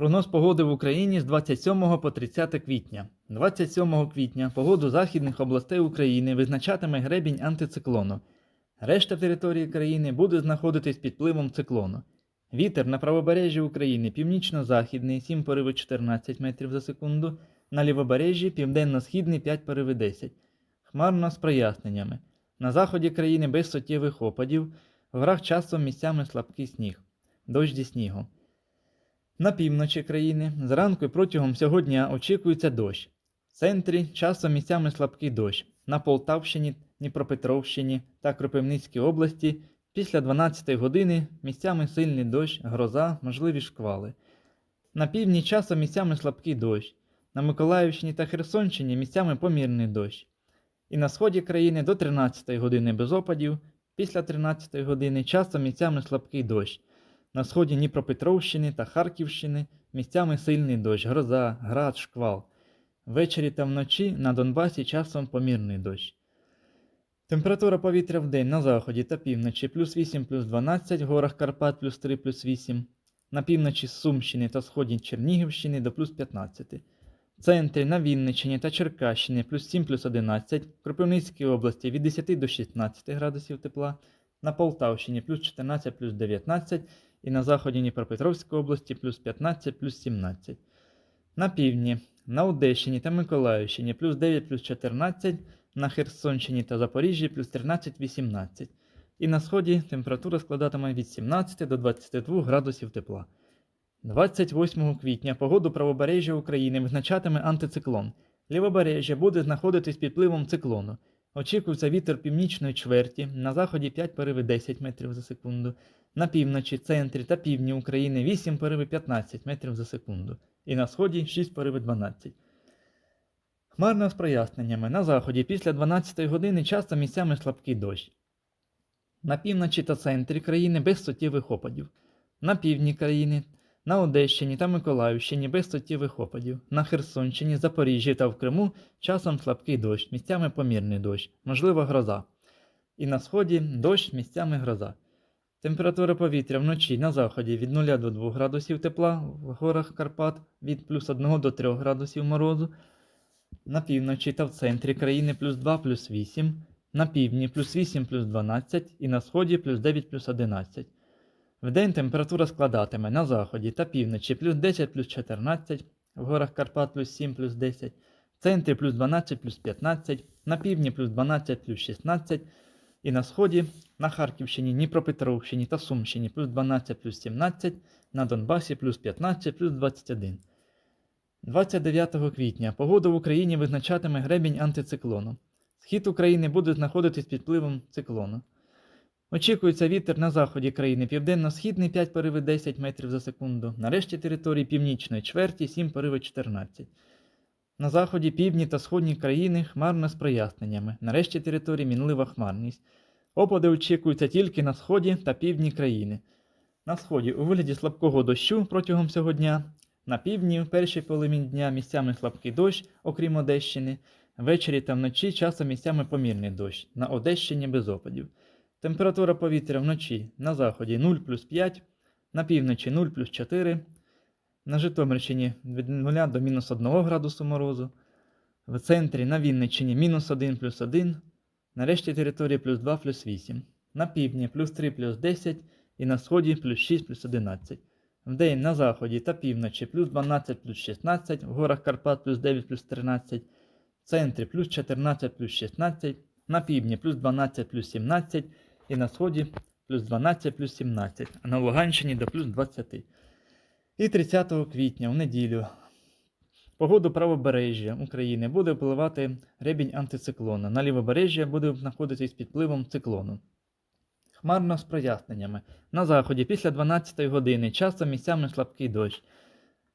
Прогноз погоди в Україні з 27 по 30 квітня. 27 квітня погоду західних областей України визначатиме гребінь антициклону. Решта території країни буде знаходитись під впливом циклону. Вітер на правобережжі України північно-західний 7 пориви 14 метрів за секунду, на лівобережжі південно-східний 5 пориви 10. Хмарно з проясненнями. На заході країни без суттєвих опадів, в горах часом місцями слабкий сніг, дощ зі снігом. На півночі країни зранку і протягом всього дня очікується дощ. В центрі часом місцями слабкий дощ. На Полтавщині, Дніпропетровщині та Кропивницькій області після 12 години місцями сильний дощ, гроза, можливі шквали. На півдні часом місцями слабкий дощ. На Миколаївщині та Херсонщині місцями помірний дощ. І на сході країни до 13 години без опадів, після 13 години часом місцями слабкий дощ. На сході Дніпропетровщини та Харківщини місцями сильний дощ, гроза, град, шквал. Ввечері та вночі на Донбасі часом помірний дощ. Температура повітря в день на заході та півночі плюс 8 плюс 12, в горах Карпат плюс 3 плюс 8, на півночі Сумщини та сході Чернігівщини до плюс 15. В центрі на Вінниччині та Черкащині плюс 7 плюс 11, в Кропивницькій області від 10 до 16 градусів тепла, на Полтавщині плюс 14 плюс 19 і на заході Дніпропетровської області плюс 15 плюс 17. На півдні, на Одещині та Миколаївщині плюс 9 плюс 14, на Херсонщині та Запоріжжі плюс 13 18. І на сході температура складатиме від 17 до 22 градусів тепла. 28 квітня погоду правобережжя України визначатиме антициклон. Лівобережжя буде знаходитись під впливом циклону. Очікується вітер північної чверті, на заході 5 пориви 10 метрів за секунду, на півночі, центрі та півдні України 8 пориви 15 метрів за секунду, і на сході 6 пориви 12. Хмарно з проясненнями. На заході після 12 години часто місцями слабкий дощ. На півночі та центрі країни без суттєвих опадів. На півдні країни, на Одещині та Миколаївщині без суттєвих опадів. На Херсонщині, Запоріжжі та в Криму часом слабкий дощ, місцями помірний дощ, можливо гроза. І на сході дощ місцями гроза. Температура повітря вночі на заході від 0 до 2 градусів тепла, в горах Карпат від плюс 1 до 3 градусів морозу, на півночі та в центрі країни плюс 2 плюс 8, на півдні плюс 8 плюс 12 і на сході плюс 9 плюс 11. Вдень температура складатиме на заході та півночі плюс 10 плюс 14, в горах Карпат плюс 7 плюс 10, в центрі плюс 12 плюс 15, на півдні плюс 12 плюс 16 і на сході на Харківщині, Дніпропетровщині та Сумщині плюс 12 плюс 17, на Донбасі плюс 15 плюс 21. 29 квітня погода в Україні визначатиме гребінь антициклону. Схід України буде знаходитись під впливом циклону. Очікується вітер на заході країни південно-східний 5 пориви 10 метрів за секунду, на решті території північної чверті 7 пориви 14. На заході, півдні та сходній країни хмарно з проясненнями, на решті території мінлива хмарність. Опади очікуються тільки на сході та півдні країни. На сході у вигляді слабкого дощу протягом всього дня, на півдні в першій половині дня місцями слабкий дощ, окрім Одещини, ввечері та вночі часом місцями помірний дощ, на Одещині без опадів. Температура повітря вночі на заході 0 плюс 5, на півночі 0 плюс 4, на Житомирщині від 0 до мінус 1 градусу морозу, в центрі на Вінниччині мінус 1 плюс 1, на решті території плюс 2 плюс 8, на півдні плюс 3 плюс 10 і на сході плюс 6 плюс 11. Вдень на заході та півночі плюс 12 плюс 16, в горах Карпат плюс 9 плюс 13, в центрі плюс 14 плюс 16, на півдні плюс 12 плюс 17 і на сході плюс 12 плюс 17, а на Луганщині до плюс 20. І 30 квітня в неділю погоду правобережжя України буде впливати гребінь антициклона. На лівобережжя буде знаходитись під впливом циклону. Хмарно з проясненнями. На заході після 12 години часто місцями слабкий дощ.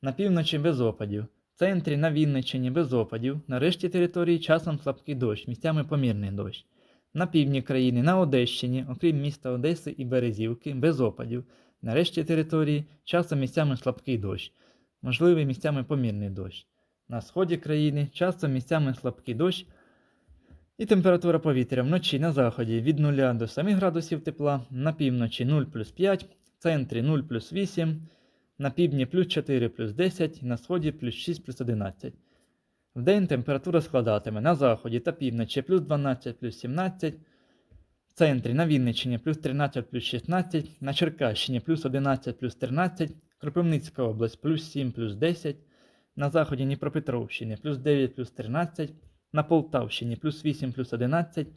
На півночі без опадів. В центрі на Вінниччині без опадів. На решті території часом слабкий дощ, місцями помірний дощ. На півдні країни, на Одещині, окрім міста Одеси і Березівки, без опадів. На решті території часом місцями слабкий дощ, можливий місцями помірний дощ. На сході країни часто місцями слабкий дощ. І температура повітря вночі на заході від 0 до 7 градусів тепла, на півночі 0 плюс 5, в центрі 0 плюс 8, на півдні плюс 4 плюс 10, на сході плюс 6 плюс 11. Вдень температура складатиме на заході та півночі плюс 12 плюс 17, в центрі на Вінниччині плюс 13 плюс 16, на Черкащині плюс 11 плюс 13, Кропивницька область плюс 7 плюс 10, на заході Дніпропетровщини плюс 9 плюс 13, на Полтавщині плюс 8 плюс 11,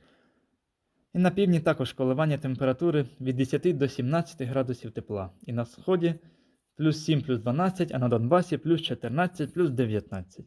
і на півдні також коливання температури від 10 до 17 градусів тепла, і на сході плюс 7 плюс 12, а на Донбасі плюс 14 плюс 19.